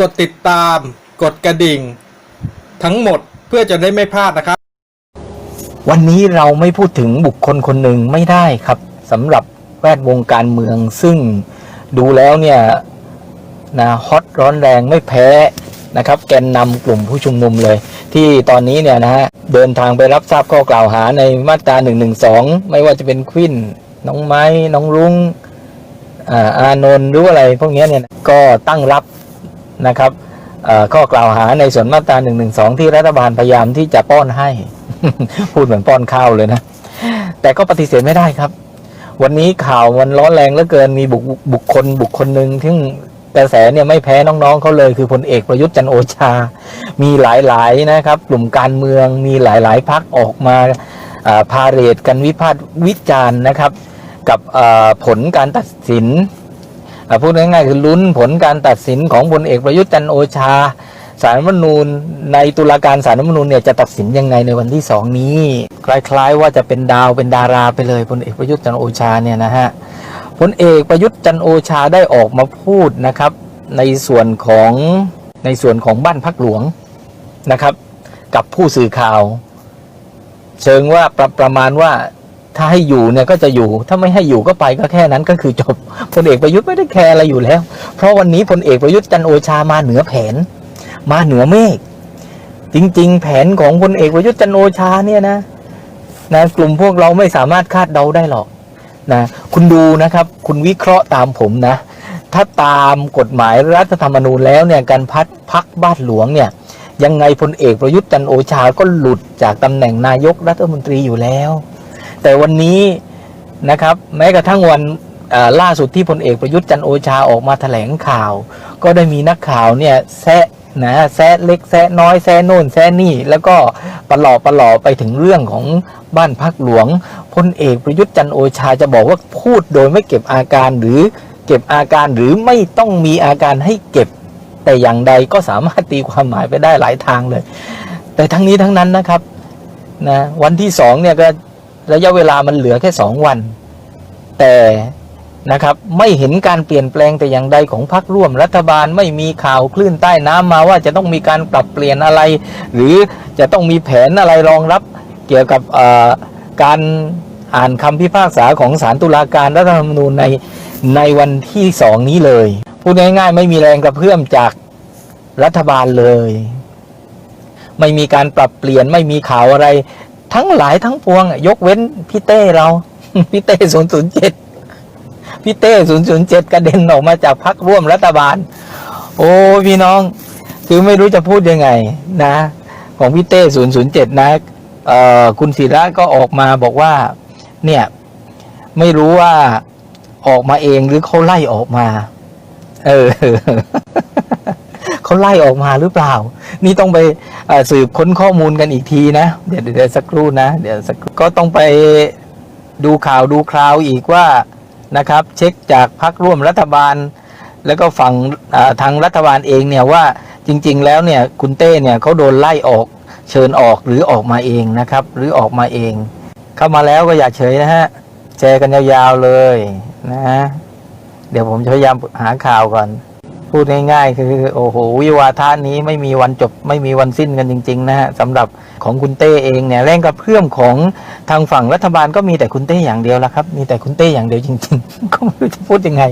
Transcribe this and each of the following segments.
กดติดตาม กดกระดิ่ง ทั้งหมดเพื่อจะได้ไม่พลาดนะครับ วันนี้เราไม่พูดถึงบุคคลคนหนึ่งไม่ได้ครับสำหรับแวดวงการเมือง ซึ่งดูแล้วเนี่ยนะฮอตร้อนแรงไม่แพ้นะครับ แกนนำกลุ่มผู้ชุมนุมเลย ที่ตอนนี้เนี่ยนะฮะเดินทางไปรับทราบข้อกล่าวหาในมาตรา1นึไม่ว่าจะเป็นควินน้องไม้ น้องรุง้งอ่าอานนท์หรืออะไรพวกนี้เนี่ยก็ตั้งรับ นะครับข้อกล่าวหาในส่วนมาตรา1นึที่รัฐบาลพยายามที่จะป้อนให้ พูดเหมือนป้อนข้าวเลยนะ แต่ก็ปฏิเสธไม่ได้ครับ วันนี้ข่าวมันร้อนแรงเหลือเกินมีบุคบคคลบุคคลหนึ่งที่กระแสเนี่ยไม่แพ้น้องๆเขาเลย คือพลเอกประยุทธ์จันโอชา มีหลายๆนะครับ กลุ่มการเมืองมีหลายๆพักออกมาพาเหรดกันวิพากษ์วิจารณ์นะครับ กับผลการตัดสิน พูดง่ายๆคือลุ้นผลการตัดสินของพลเอกประยุทธ์จันโอชาสารรัฐมนูญในตุลาการสารรัฐมนูญเนี่ยจะตัดสินยังไงในวันที่สองนี้ คล้ายๆ ว่าจะเป็นดาวเป็นดาราไปเลยพลเอกประยุทธ์จันโอชาเนี่ยนะฮะพลเอกประยุทธ์จันโอชาได้ออกมาพูดนะครับ ในส่วนของในส่วนของบ้านพักหลวงนะครับ กับผู้สื่อข่าว เชิงว่าประประมาณว่า ถ้าให้อยู่เนี่ยก็จะอยู่ ถ้าไม่ให้อยู่ก็ไปก็แค่นั้นก็คือจบพลเอกประยุทธ์ไม่ได้แคร์อะไรอยู่แล้ว เพราะวันนี้พลเอกประยุทธ์จันโอชามาเหนือแผน มาเหนือเมฆจริง ๆ แผนของพลเอกประยุทธ์จันโอชาเนี่ยนะนะกลุ่มพวกเราไม่สามารถคาดเดาได้หรอกนะคุณดูนะครับ คุณวิเคราะห์ตามผมนะ ถ้าตามกฎหมายรัฐธรรมนูญแล้วเนี่ยการพัดพักบ้านหลวงเนี่ยยังไงพลเอกประยุทธ์จันโอชาก็หลุดจากตำแหน่งนายกรัฐมนตรีอยู่แล้ว แต่วันนี้นะครับแม้กระทั่งวันล่าสุดที่พลเอกประยุทธ์จันโอชาออกมาแถลงข่าว ก็ได้มีนักข่าวเนี่ยแซะนะแซะเล็กแซะน้อยแซะโน่นแซะนี่ แล้วก็ประหลอประหลอไปถึงเรื่องของบ้านพักหลวงพลเอกประยุทธ์จันโอชาจะบอกว่าพูดโดยไม่เก็บอาการหรือเก็บอาการหรือไม่ต้องมีอาการให้เก็บ แต่อย่างใดก็สามารถตีความหมายไปได้หลายทางเลย แต่ทั้งนี้ทั้งนั้นนะครับนะวันที่สองเนี่ยก็ ระยะเวลามันเหลือแค่สองวัน แต่นะครับไม่เห็นการเปลี่ยนแปลงแต่อย่างใดของพรรคร่วมรัฐบาลไม่มีข่าวคลื่นใต้น้ำมาว่าจะต้องมีการปรับเปลี่ยนอะไร หรือจะต้องมีแผนอะไรรองรับเกี่ยวกับการอ่านคำพิพากษาของศาลตุลาการรัฐธรรมนูญในในวันที่สองนี้เลย พูดง่ายๆ ไม่มีแรงกระเพื่อมจากรัฐบาลเลย ไม่มีการปรับเปลี่ยนไม่มีข่าวอะไร ทั้งหลายทั้งปวงยกเว้นพี่เต้เรา พี่เต้ศูนย์ศูนย์เจ็ดพี่เต้ศูนย์ศูนย์เจ็ดกระเด็นออกมาจากพักร่วมรัฐบาล โอ้พี่น้อง คือไม่รู้จะพูดยังไงนะ ของพี่เต้ศูนย์ศูนย์เจ็ดนะคุณศิระก็ออกมาบอกว่า เนี่ย ไม่รู้ว่าออกมาเองหรือเขาไล่ออกมา เออ เขาไล่ออกมาหรือเปล่า นี่ต้องไปสืบค้นข้อมูลกันอีกทีนะ เดี๋ยวเดี๋ยวสักครู่นะ เดี๋ยวสักก็ต้องไปดูข่าวดูคราวอีกว่านะครับ เช็คจากพักร่วมรัฐบาล แล้วก็ฝั่งทางรัฐบาลเองเนี่ยว่าจริง ๆ แล้วเนี่ยคุณเต้เนี่ยเขาโดนไล่ออกเชิญออกหรือออกมาเองนะครับ หรือออกมาเอง เข้ามาแล้วก็อย่าเฉยนะฮะแชร์กันยาวๆเลยนะฮะเดี๋ยวผมจะพยายามหาข่าวก่อน พูดง่ายๆคือโอ้โหวิวาทานี้ไม่มีวันจบไม่มีวันสิ้นกันจริง ๆ นะฮะสำหรับของคุณเต้เองเนี่ยแรงกระเพื่อมของทางฝั่งรัฐบาลก็มีแต่คุณเต้อย่างเดียวละครับ มีแต่คุณเต้อย่างเดียวจริง ๆ ก็ไม่รู้จะพูดยังไง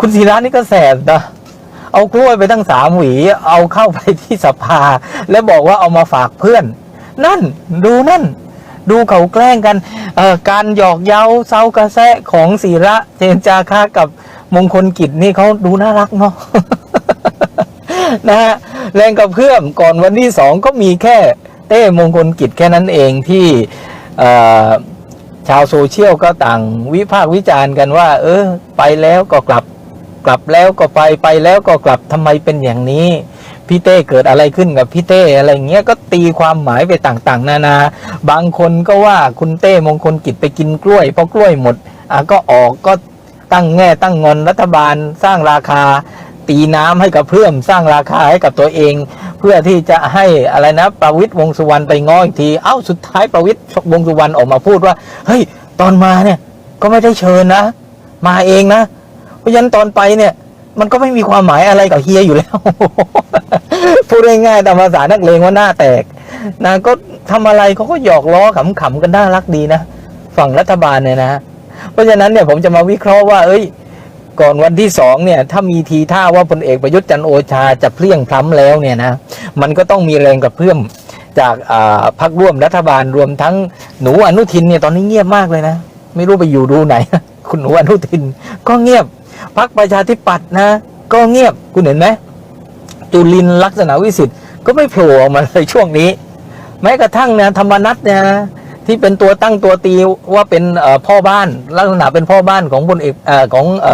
คุณศิระนี่ก็แสบนะเอากล้วยไปตั้งสามหวี เอาเข้าไปที่สภา แล้วบอกว่าเอามาฝากเพื่อน นั่นดูนั่น ดูเขาแกล้งกันการหยอกเย้าเซากระแซะของศิระเจนจาค่ากับ มงคลกิจนี่เขาดูน่ารักเนาะนะฮะแรงกระเพื่อมก่อนวันที่สองก็มีแค่เต้มงคลกิจแค่นั้นเองที่ชาวโซเชียลก็ต่างวิพากษ์วิจารณ์กันว่า เออ ไปแล้วก็กลับ กลับแล้วก็ไปไปแล้วก็กลับทำไมเป็นอย่างนี้พี่เต้เกิดอะไรขึ้นกับพี่เต้อะไรเงี้ยก็ตีความหมายไปต่างๆ นานา บางคนก็ว่าคุณเต้มงคลกิจไปกินกล้วยเพราะกล้วยหมดอะก็ออกก็ ตั้งแง่ตั้งงอนรัฐบาลสร้างราคา ตีน้ำให้กับเพื่อมสร้างราคาให้กับตัวเอง เพื่อที่จะให้อะไรนะประวิตยวงสุวรรณไปง้ออีกทีเอ้าสุดท้ายประวิตยวงสุวรรณออกมาพูดว่า เฮ้ย ตอนมาเนี่ยก็ไม่ได้เชิญนะ มาเองนะ เพราะฉะนั้นตอนไปเนี่ยมันก็ไม่มีความหมายอะไรกับเฮียอยู่แล้ว พูดง่ายๆตามภาษานักเลงว่าหน้าแตกนะก็ทำอะไรเขาก็หยอกล้อขำๆกันน่ารักดีนะ ฝั่งรัฐบาลเนี่ยนะ เพราะฉะนั้นเนี่ยผมจะมาวิเคราะห์ว่า เอ้ย ก่อนวันที่สองเนี่ย ถ้ามีทีท่าว่าพลเอกประยุทธ์จันโอชาจะเพลี่ยงพล้ำแล้วเนี่ยนะ มันก็ต้องมีแรงกระเพื่อมจากอ่าพักร่วมรัฐบาลรวมทั้งหนูอนุทินเนี่ยตอนนี้เงียบมากเลยนะ ไม่รู้ไปอยู่ดูไหน คุณหนูอนุทิน ก็เงียบพักประชาธิปัตย์นะ ก็เงียบคุณเห็นไหมจุลินลักษณะวิสิทธิ์ก็ไม่โผล่ออกมาเลยช่วงนี้ แม้กระทั่งเนี่ยธรรมนัตเนี่ยนะ ที่เป็นตัวตั้งตัวตีว่าเป็นพ่อบ้านลักษณะเป็นพ่อบ้านของพลเอกของอ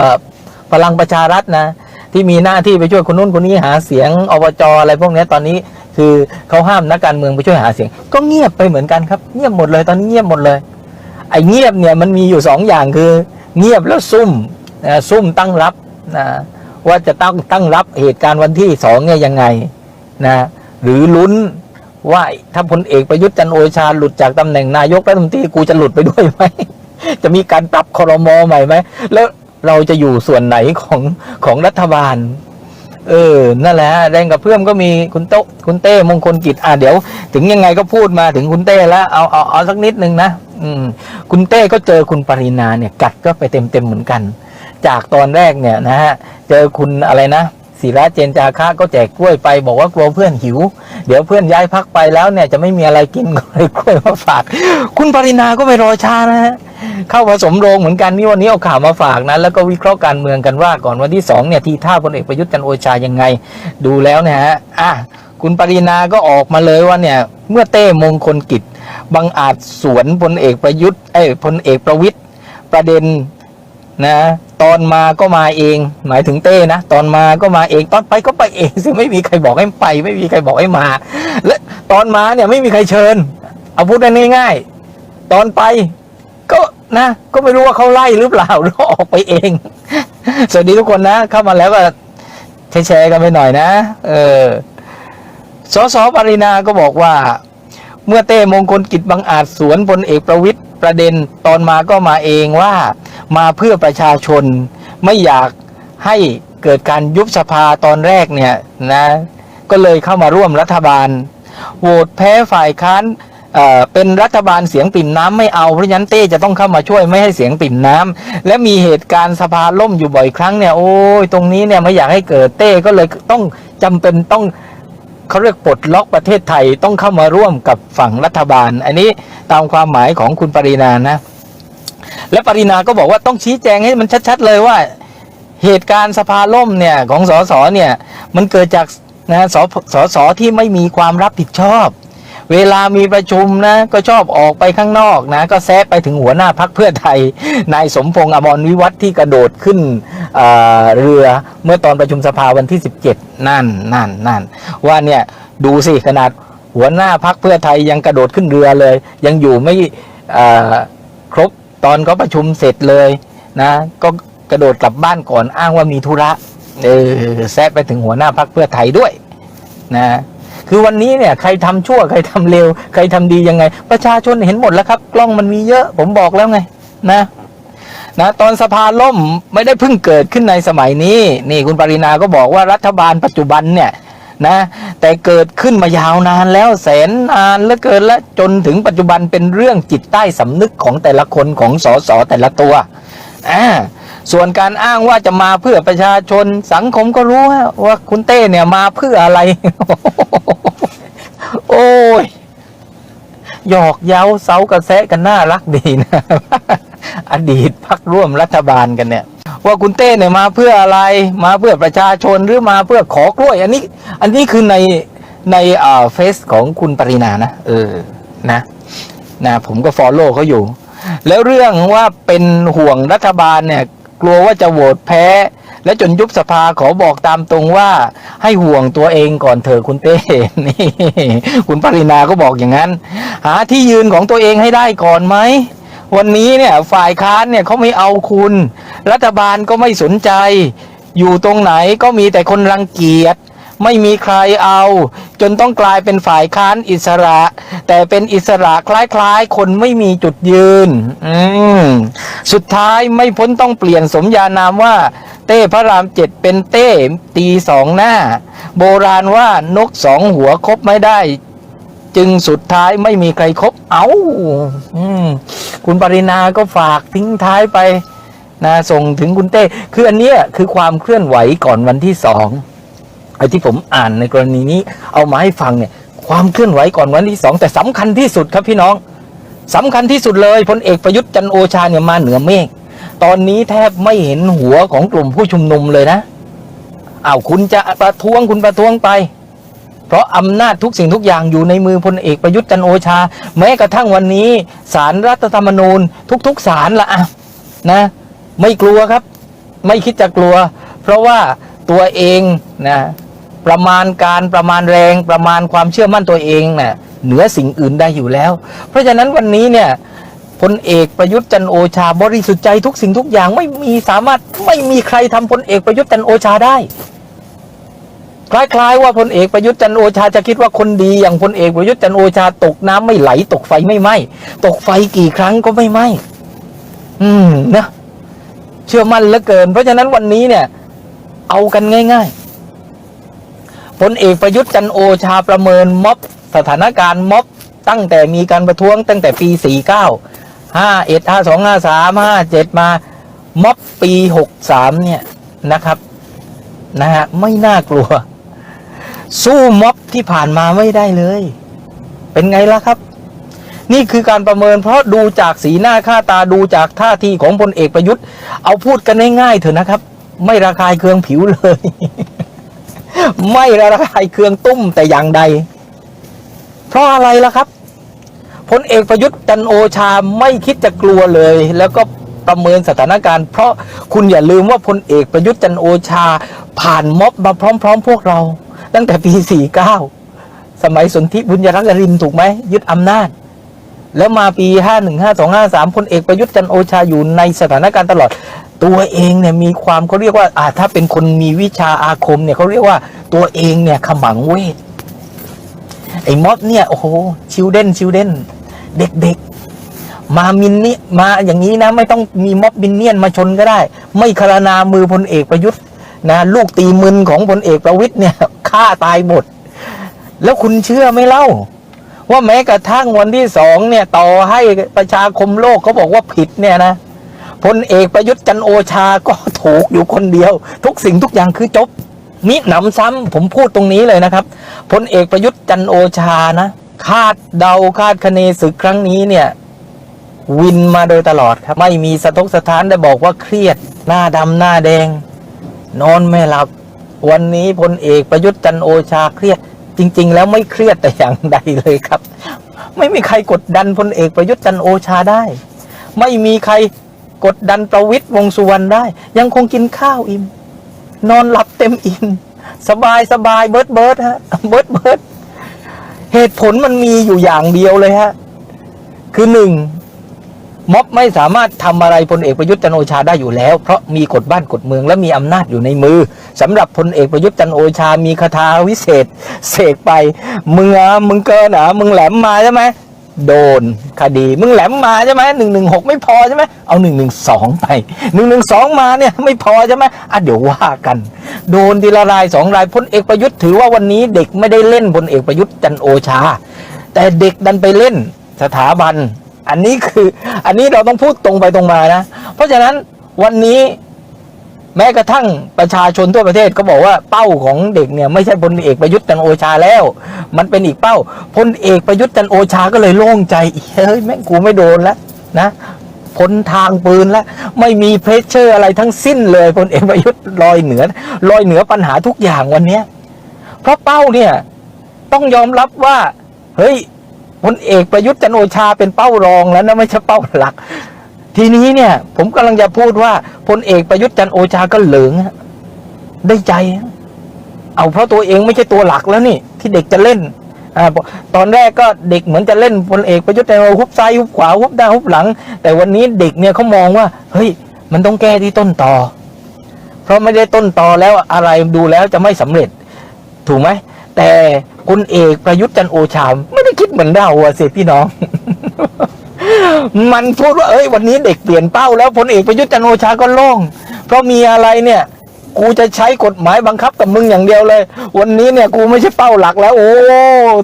พลังประชารัฐนะ ที่มีหน้าที่ไปช่วยคนนู้นคนนี้หาเสียงอบจอะไรพวกนี้ตอนนี้คือเขาห้ามนักการเมืองไปช่วยหาเสียง ก็เงียบไปเหมือนกันครับ เงียบหมดเลยตอนนี้เงียบหมดเลย ไอ้เงียบเนี่ยมันมีอยู่สองอย่างคือ เงียบแล้วซุ่มซุ่มตั้งรับนะว่าจะตั้งตั้งรับเหตุการณ์วันที่สองเนี่ยยังไงนะหรือลุ้น ว่าถ้าพลเอกประยุทธ์จันโอชาหลุดจากตำแหน่งนายกรัฐมนตรีกูจะหลุดไปด้วยไหม จะมีการปรับคอรมอใหม่ไหม แล้วเราจะอยู่ส่วนไหนของของรัฐบาล เออ นั่นแหละแรงกับเพื่อมก็มีคุณโตคุณเต้มงคลกิจ อะเดี๋ยว ถึงยังไงก็พูดมาถึงคุณเต้แล้วเอาเอาเอาสักนิดนึงนะอืม คุณเต้ก็เจอคุณปรินาเนี่ย กัดก็ไปเต็มเต็มเหมือนกัน จากตอนแรกเนี่ยนะฮะ เจอคุณอะไรนะ ศิระเจนจาคะก็แจกกล้วยไป บอกว่ากลัวเพื่อนหิว เดี๋ยวเพื่อนย้ายพักไปแล้วเนี่ยจะไม่มีอะไรกินก็เลยกล้วยมาฝาก คุณปรินาก็ไม่รอช้านะฮะเข้าผสมโรงเหมือนกันนี่วันนี้เอาข่าวมาฝากนะแล้วก็วิเคราะห์การเมืองกันว่าก่อนวันที่สองเนี่ยทีท่าพลเอกประยุทธ์จันโอชายังไง ดูแล้วนี่ยฮะอะคุณปรินาก็ออกมาเลยว่าเนี่ยเมื่อเต้มงคลกิจบังอาจสวนพลเอกประยุทธ์เอ้ยพลเอกประวิตยประเด็นนะ ตอนมาก็มาเอง หมายถึงเต้นะตอนมาก็มาเองตอนไปก็ไปเองซึ่งไม่มีใครบอกให้ไป ไม่มีใครบอกให้มา และตอนมาเนี่ยไม่มีใครเชิญ เอาพูดได้ง่ายๆตอนไปก็นะก็ไม่รู้ว่าเขาไล่หรือเปล่าหรือว่าออกไปเอง สวัสดีทุกคนนะเข้ามาแล้วก็แชร์กันไปหน่อยนะ เออสสปรินาก็บอกว่า เมื่อเต้มงคลกิจบังอาจสวนพลเอกประวิตย ประเด็นตอนมาก็มาเองว่ามาเพื่อประชาชนไม่อยากให้เกิดการยุบสภาตอนแรกเนี่ยนะก็เลยเข้ามาร่วมรัฐบาลโหวตแพ้ฝ่ายค้านเเป็นรัฐบาลเสียงปิ่มน้ำไม่เอาเพราะฉะนั้นเต้จะต้องเข้ามาช่วยไม่ให้เสียงปิ่มน้ำและมีเหตุการณ์สภาล่มอยู่บ่อยครั้งเนี่ยโอ้ยตรงนี้เนี่ยไม่อยากให้เกิดเต้ก็เลยต้องจำเป็นต้อง เขาเรียกปลดล็อกประเทศไทยต้องเข้ามาร่วมกับฝั่งรัฐบาล อันนี้ตามความหมายของคุณปรินานะ และปรินาก็บอกว่าต้องชี้แจงให้มันชัด ๆ เลยว่าเหตุการณ์สภาล่มเนี่ยของสสเนี่ยมันเกิดจากนะสสสที่ไม่มีความรับผิดชอบ เวลามีประชุมนะ ก็ชอบออกไปข้างนอกนะ ก็แซะไปถึงหัวหน้าพักเพื่อไทยนายสมพงษ์อมรวิวัฒน์ที่กระโดดขึ้นเเรือเมื่อตอนประชุมสภาวันที่ 17 นั่นนั่นนั่นว่าเนี่ยดูสิขนาดหัวหน้าพักเพื่อไทยยังกระโดดขึ้นเรือเลย ยังอยู่ไม่ครบตอนเขาประชุมเสร็จเลยนะก็กระโดดกลับบ้านก่อนอ้างว่ามีธุระเออแซะไปถึงหัวหน้าพักเพื่อไทยด้วยนะ คือวันนี้เนี่ยใครทำชั่วใครทำเลวใครทำดียังไง ประชาชนเห็นหมดแล้วครับ กล้องมันมีเยอะผมบอกแล้วไงนะนะตอนสภาล่มไม่ได้เพิ่งเกิดขึ้นในสมัยนี้ นี่คุณปรินาก็บอกว่ารัฐบาลปัจจุบันเนี่ยนะแต่เกิดขึ้นมายาวนานแล้วแสนนานเหลือเกินและจนถึงปัจจุบันเป็นเรื่องจิตใต้สำนึกของแต่ละคนของสสแต่ละตัวอ่า ส่วนการอ้างว่าจะมาเพื่อประชาชนสังคมก็รู้ว่าคุณเต้เนี่ยมาเพื่ออะไร โอ้ยหยอกเย้าเซากระแซะกันน่ารักดีนะ อดีตพักร่วมรัฐบาลกันเนี่ย ว่าคุณเต้เนี่ยมาเพื่ออะไร มาเพื่อประชาชนหรือมาเพื่อขอกล้วย อันนี้ อันนี้คือในในอ่าเฟซของคุณปรินานะเออนะนะ ผมก็ฟอลโล่เขาอยู่ แล้วเรื่องว่าเป็นห่วงรัฐบาลเนี่ย กลัวว่าจะโหวตแพ้ และจนยุบสภาขอบอกตามตรงว่าให้ห่วงตัวเองก่อนเถอะคุณเต้นี่คุณปรินาก็บอกอย่างนั้น หาที่ยืนของตัวเองให้ได้ก่อนไหมวันนี้เนี่ยฝ่ายค้านเนี่ยเขาไม่เอาคุณ รัฐบาลก็ไม่สนใจ อยู่ตรงไหนก็มีแต่คนรังเกียจ ไม่มีใครเอา จนต้องกลายเป็นฝ่ายค้านอิสระ แต่เป็นอิสระคล้ายๆ คนไม่มีจุดยืน อืมสุดท้ายไม่พ้นต้องเปลี่ยนสมญานามว่า เต้พระรามเจ็ดเป็นเต้ตีสองหน้า โบราณว่านกสองหัวคบไม่ได้ จึงสุดท้ายไม่มีใครครบเอา้าคุณปรินาก็ฝากทิ้งท้ายไปนะส่งถึงคุณเต้ คืออันเนี้ยคือความเคลื่อนไหวก่อนวันที่สอง ไอ้ที่ผมอ่านในกรณีนี้เอามาให้ฟังเนี่ย ความเคลื่อนไหวก่อนวันที่สองแต่สำคัญที่สุดครับพี่น้องสำคัญที่สุดเลยพลเอกประยุทธ์จันโอชาเนี่ยมาเหนือเมฆตอนนี้แทบไม่เห็นหัวของกลุ่มผู้ชุมนุมเลยนะอ้าวคุณจะประท้วงคุณประท้วงไป เพราะอำนาจทุกสิ่งทุกอย่างอยู่ในมือพลเอกประยุทธ์จันโอชา แม้กระทั่งวันนี้สารรัฐธรรมนูญ ทุกๆศาลละอะนะ ไม่กลัวครับ ไม่คิดจะกลัว เพราะว่าตัวเองนะ ประมาณการประมาณแรงประมาณความเชื่อมั่นตัวเองนะ่ะเหนือสิ่งอื่นได้อยู่แล้ว เพราะฉะนั้นวันนี้เนี่ยพลเอกประยุทธ์จันโอชาบริสุทธิ์ใจทุกสิ่งทุกอย่างไม่มีสามารถไม่มีใครทำพลเอกประยุทธ์จันโอชาได้ คล้ายๆ ว่าพลเอกประยุทธ์จันโอชาจะคิดว่าคนดีอย่างพลเอกประยุทธ์จันโอชาตกน้ำไม่ไหล ตกไฟไม่ไหม้ตกไฟกี่ครั้งก็ไม่ไหม้อืมนะเชื่อมั่นเหลือเกิน เพราะฉะนั้นวันนี้เนี่ย เอากันง่าย ๆ พลเอกประยุทธ์จันโอชาประเมินม็อบสถานการณ์ม็อบตั้งแต่มีการประท้วงตั้งแต่ปี 49 51 52 53 57 มาม็อบปี 63 เนี่ยนะครับนะฮะไม่น่ากลัว สู้ม็อบที่ผ่านมาไม่ได้เลย เป็นไงล่ะครับ นี่คือการประเมินเพราะดูจากสีหน้าค่าตาดูจากท่าทีของพลเอกประยุทธ์ เอาพูดกันง่ายๆเถอะนะครับ ไม่ระคายเคืองผิวเลย ไม่ระคายเคืองตุ้มแต่อย่างใด เพราะอะไรล่ะครับพลเอกประยุทธ์จันโอชาไม่คิดจะกลัวเลย แล้วก็ประเมินสถานการณ์ เพราะคุณอย่าลืมว่าพลเอกประยุทธ์จันโอชา ผ่านม็อบมาพร้อม ๆ พวกเรา ตั้งแต่ปี 49 สมัยสนธิบุญยรักษ์รินถูกไหมยึดอำนาจ แล้วมาปี 51 52 53พลเอกประยุทธ์จันโอชาอยู่ในสถานการณ์ตลอด ตัวเองเนี่ยมีความเขาเรียกว่าอ่าถ้าเป็นคนมีวิชาอาคมเนี่ยเขาเรียกว่าตัวเองเนี่ยขมังเวทไอ้ม็อบเนี่ยโอ้โหชิวเด่นชิวเด่นเด็กๆ มามินนี่มาอย่างนี้นะไม่ต้องมีม็อบมินเนี่ยนมาชนก็ได้ ไม่คารนามือพลเอกประยุทธ์นะลูกตีมึนของพลเอกประวิทย์เนี่ยฆ่าตายหมด แล้วคุณเชื่อไหมเล่า ว่าแม้กระทั่งวันที่สองเนี่ยต่อให้ประชาคมโลกเขาบอกว่าผิดเนี่ยนะ พลเอกประยุทธ์จันโอชาก็ถูกอยู่คนเดียว ทุกสิ่งทุกอย่างคือจบมิหนำซ้ำผมพูดตรงนี้เลยนะครับพลเอกประยุทธ์จันโอชานะคาดเดาคาดคะเนศึกครั้งนี้เนี่ย วินมาโดยตลอดครับ ไม่มีสะทกสะท้านได้บอกว่าเครียด หน้าดำหน้าแดง นอนไม่หลับ วันนี้พลเอกประยุทธ์จันโอชาเครียด จริง ๆ แล้วไม่เครียดแต่อย่างใดเลยครับ ไม่มีใครกดดันพลเอกประยุทธ์จันโอชาได้ ไม่มีใคร กดดันประวิตยวงสุวรรณได้ ยังคงกินข้าวอิ่ม นอนหลับเต็มอิ่มสบายสบายเบิร์ดเบิร์ดฮะเบิร์ดเบิร์ดเหตุผลมันมีอยู่อย่างเดียวเลยฮะ คือหนึ่งม็อบไม่สามารถทำอะไรพลเอกประยุทธ์จันโอชาได้อยู่แล้ว เพราะมีกฎบ้านกฎเมืองและมีอำนาจอยู่ในมือสำหรับพลเอกประยุทธ์จันโอชามีคาถาวิเศษ เสกไปมึงอะมึงเกินอะมึงแหลมมาใช่ไหม โดนคดีมึงแหลมมาใช่ไหมหนึ่งหนึ่งหกไม่พอใช่ไหมเอาหนึ่งหนึ่งสองไปหนึ่งหนึ่งสองมาเนี่ยไม่พอใช่ไหมอะเดี๋ยวว่ากัน โดนทีละรายสองรายพลเอกประยุทธ์ถือว่าวันนี้เด็กไม่ได้เล่นพลเอกประยุทธ์จันโอชา แต่เด็กดันไปเล่นสถาบัน อันนี้คือ อันนี้เราต้องพูดตรงไปตรงมานะ เพราะฉะนั้นวันนี้ แม้กระทั่งประชาชนทั่วประเทศก็บอกว่าเป้าของเด็กเนี่ยไม่ใช่พลเอกประยุทธ์จันโอชาแล้ว มันเป็นอีกเป้าพลเอกประยุทธ์จันโอชาก็เลยโล่งใจเฮ้ยแม่งกูไม่โดนแล้วนะพ้นทางปืนแล้วไม่มีเพรสเชอร์อะไรทั้งสิ้นเลยพลเอกประยุทธ์ลอยเหนือลอยเหนือปัญหาทุกอย่างวันเนี้ยเพราะเป้าเนี่ยต้องยอมรับว่า เฮ้ยพลเอกประยุทธ์จันโอชาเป็นเป้ารองแล้วนะไม่ใช่เป้าหลัก ทีนี้เนี่ย ผมกำลังจะพูดว่าพลเอกประยุทธ์จันโอชาก็เหลืองได้ใจ เอาเพราะตัวเองไม่ใช่ตัวหลักแล้วนี่ ที่เด็กจะเล่นอตอนแรกก็เด็กเหมือนจะเล่นพลเอกประยุทธ์จันโอชาฮุบซ้ายฮุบขวาฮุบหน้าฮุบหลัง แต่วันนี้เด็กเนี่ยเขามองว่า เฮ้ย มันต้องแก้ที่ต้นต่อ เพราะไม่ได้ต้นต่อแล้วอะไรดูแล้วจะไม่สำเร็จ ถูกไหมแต่พลเอกประยุทธ์จันโอชาไม่ได้คิดเหมือนเราอะสิพี่น้อง มันพูดว่าเอ้ยวันนี้เด็กเปลี่ยนเป้าแล้วพลเอกประยุทธ์จันโอชาก็โล่ง เพราะมีอะไรเนี่ย กูจะใช้กฎหมายบังคับกับมึงอย่างเดียวเลย วันนี้เนี่ยกูไม่ใช่เป้าหลักแล้ว โอ้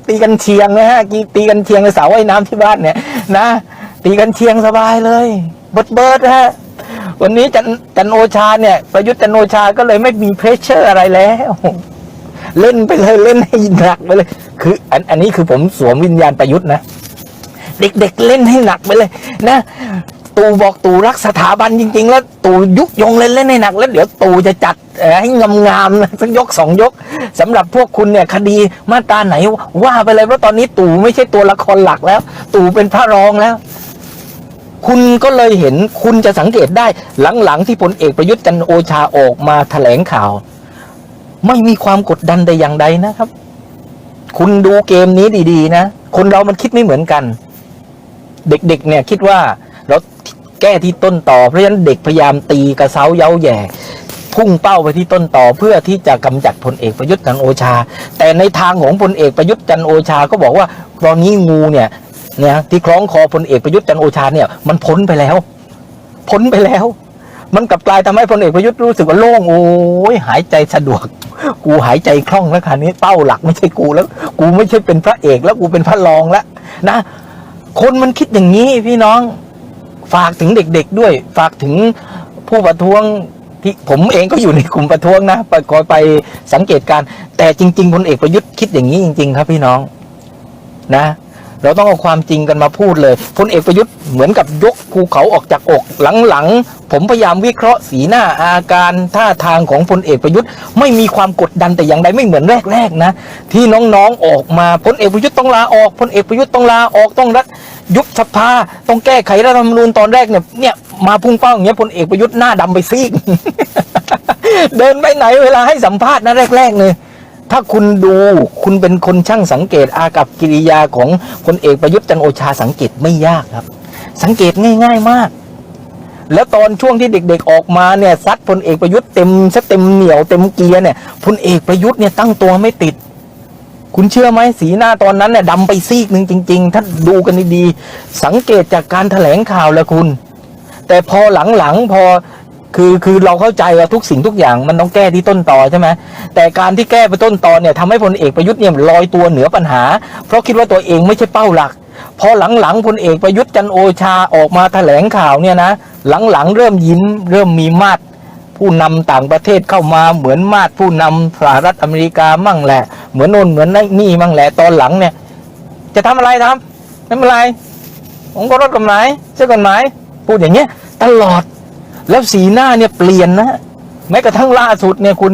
ตีกันเชียงนะฮะตีกันเชียงในสระว่ายน้ำที่บ้านเนี่ย นะตีกันเชียงสบายเลย เบิดเบิดฮะวันนี้จันจันโอชาเนี่ย ประยุทธ์จันโอชาก็เลยไม่มีเพรสเชอร์อะไรแล้วเล่นไปเลยเล่นให้หนักไปเลย คือ อันอันนี้คือผมสวมวิญญาณประยุทธ์นะ เด็ก ๆ เล่นให้หนักไปเลย นะตู่บอกตู่รักสถาบันจริง ๆ แล้วตู่ยุยงเล่นเล่นให้หนักแล้วเดี๋ยวตู่จะจัดให้งามๆสักยกสองยกสำหรับพวกคุณเนี่ยคดีมาตราไหนว่าไปเลยเพราะตอนนี้ตู่ไม่ใช่ตัวละครหลักแล้ว ตู่เป็นพระรองแล้วคุณก็เลยเห็นคุณจะสังเกตได้หลังๆ ที่พลเอกประยุทธ์จันโอชาออกมาแถลงข่าว ไม่มีความกดดันใดอย่างใดนะครับ คุณดูเกมนี้ดี ๆ นะ คนเรามันคิดไม่เหมือนกัน เด็กๆเนี่ยคิดว่าเราแก้ที่ต้นต่อเพราะฉะนั้นเด็กพยายามตีกระเซ้าเย้าแย่พุ่งเป้าไปที่ต้นต่อเพื่อที่จะกำจัดพลเอกประยุทธ์จันโอชา แต่ในทางของพลเอกประยุทธ์จันโอชาก็บอกว่าตอนนี้งูเนี่ยเนี่ยที่คล้องคอพลเอกประยุทธ์จันโอชาเนี่ยมันพ้นไปแล้ว พ้นไปแล้ว มันกลับกลายทำให้พลเอกประยุทธ์รู้สึกว่าโล่งโอ้ยหายใจสะดวก กูหายใจคล่องแล้วคราวนี้เป้าหลักไม่ใช่กูแล้ว กูไม่ใช่เป็นพระเอกแล้วกูเป็นพระรองแล้วนะ คนมันคิดอย่างนี้พี่น้องฝากถึงเด็ก ๆด้วย ฝากถึงผู้ประท้วงที่ผมเองก็อยู่ในกลุ่มประท้วงนะไปคอยไปสังเกตการ แต่จริงๆพลเอกประยุทธ์คิดอย่างนี้จริง ๆ ครับพี่น้องนะ เราต้องเอาความจริงกันมาพูดเลยพลเอกประยุทธ์เหมือนกับยกภูเขาออกจากอกหลังๆ ผมพยายามวิเคราะห์สีหน้าอาการท่าทางของพลเอกประยุทธ์ ไม่มีความกดดันแต่อย่างใดไม่เหมือนแรกๆนะ ที่น้องๆออกมาพลเอกประยุทธ์ต้องลาออกพลเอกประยุทธ์ต้องลาออกต้องรัฐยุบสภาต้องแก้ไขรัฐธรรมนูญตอนแรกเนี่ยเนี่ยมาพุ่งเป้าอย่างเงี้ยพลเอกประยุทธ์หน้าดำไปซีกเดินไปไหนเวลาให้สัมภาษณ์นะแรก ๆ เลย ถ้าคุณดูคุณเป็นคนช่างสังเกตอากับกิริยาของพลเอกประยุทธ์จันโอชาสังเกตไม่ยากครับ สังเกตง่าย ๆมาก แล้วตอนช่วงที่เด็ก ๆ ออกมาเนี่ยซัดพลเอกประยุทธ์เต็มซะเต็มเหนียวเต็มเกียร์เนี่ยพลเอกประยุทธ์เนี่ยตั้งตัวไม่ติด คุณเชื่อไหมสีหน้าตอนนั้นเนี่ยดำไปซีกหนึ่งจริง ๆ ถ้าดูกันดีๆสังเกตจากการแถลงข่าวแล้วคุณ แต่พอหลังๆพอ คือคือเราเข้าใจว่าทุกสิ่งทุกอย่างมันต้องแก้ที่ต้นตอใช่ไหมแต่การที่แก้ไปต้นตอเนี่ยทำให้พลเอกประยุทธ์เนี่ยลอยตัวเหนือปัญหา เพราะคิดว่าตัวเองไม่ใช่เป้าหลัก พอหลังๆพลเอกประยุทธ์จันโอชาออกมาแถลงข่าวเนี่ยนะหลังๆเริ่มยิ้มเริ่มมีมาตรผู้นำต่างประเทศเข้ามาเหมือนมาตรผู้นำสหรัฐอเมริกามั่งแหละ เหมือนโน่นเหมือนนี่มั่งแหละตอนหลังเนี่ย จะทำอะไรทำไม่เป็นไรผมก็รถกฎหมายเชื่อกฎหมายพูดอย่างเงี้ยตลอด แล้วสีหน้าเนี่ยเปลี่ยนนะแม้กระทั่งล่าสุดเนี่ยคุณ